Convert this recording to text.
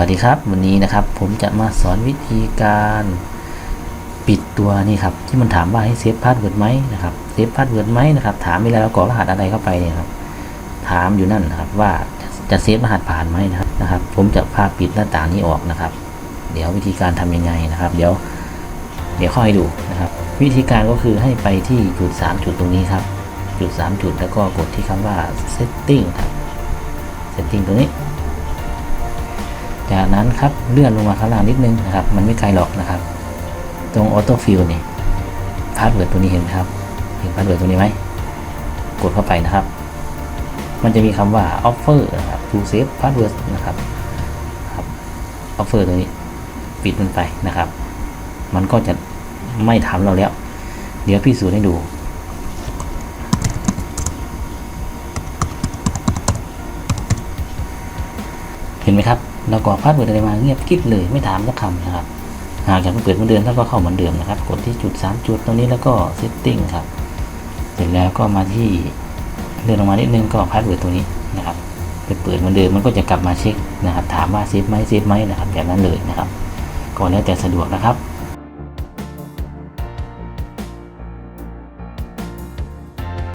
วัสดีครับ วันนี้นะครับผมจะมาสอนวิธีการปิดตัวนี่ครับที่มันถามว่าให้เซฟพาสเวิร์ดไหมนะครับเซฟพาสเวิร์ดไหมนะครับถามเวลาเรากรอกรหัสอะไรเข้าไปเนี่ยครับถามอยู่นั่นนะครับว่าจะเซฟรหัสผ่านไหมนะครับนะครับ ผมจะพาปิดหน้าต่างนี้ออกนะครับ เดี๋ยววิธีการทำยังไงนะครับ เดี๋ยว เดี๋ยวค่อยดูนะครับ วิธีการก็คือให้ไปที่จุด 3 จุดตรงนี้ครับ จุด 3 จุดแล้วก็กดที่คำว่า setting ครับ setting ตรงนี้ จากนั้นครับเลื่อนลงมาข้างล่างนิดนึงนะครับ มันไม่ไกลหรอกนะครับ ตรง auto fill นี่พาสเวิร์ดตัวนี้เห็นไหมครับ เห็นพาสเวิร์ดตัวนี้ไหมกดเข้าไปนะครับ มันจะมีคำว่า offer นะครับ to save password นะครับครับ offer ตัวนี้ปิดมันไปนะครับ มันก็จะไม่ถามเราแล้ว เดี๋ยวพี่สูจน์ให้ดู ห็นไหมครับเรากรอกพาสเวิร์ดอะไรมาเงียบกิ๊บเลยไม่ถามสักคำนะครับหากอยากเปิดเหมือนเดิมท่านก็เข้าเหมือนเดิมนะครับกดที่จุด 3 จุดตรงนี้แล้วก็ setting ครับเสร็จแล้วก็มาที่เลื่อนลงมานิดนึงก็พาสเวิร์ดตัวนี้นะครับไปเปิดเหมือนเดิมมันก็จะกลับมาเช็คนะครับ ถามว่าเซฟไหมเซฟไหมนะครับแบบนั้นเลยนะครับก็แล้วแต่สะดวกนะครับ